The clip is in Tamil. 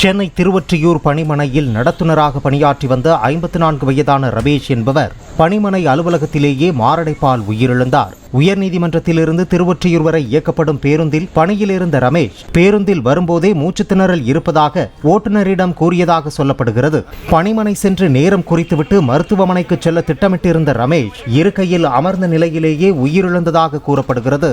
சென்னை திருவொற்றியூர் பணிமனையில் நடத்துனராக பணியாற்றி வந்த ஐம்பத்தி நான்கு வயதான ரமேஷ் என்பவர் பணிமனை அலுவலகத்திலேயே மாரடைப்பால் உயிரிழந்தார். உயர்நீதிமன்றத்திலிருந்து திருவொற்றியூர் வரை இயக்கப்படும் பேருந்தில் பணியில் இருந்த ரமேஷ் பேருந்தில் வரும்போதே மூச்சுத்திணறல் இருப்பதாக ஓட்டுநரிடம் கூறியதாக சொல்லப்படுகிறது. பணிமனை சென்று நேரம் குறித்துவிட்டு மருத்துவமனைக்கு செல்ல திட்டமிட்டிருந்த ரமேஷ் இருக்கையில் அமர்ந்த நிலையிலேயே உயிரிழந்ததாக கூறப்படுகிறது.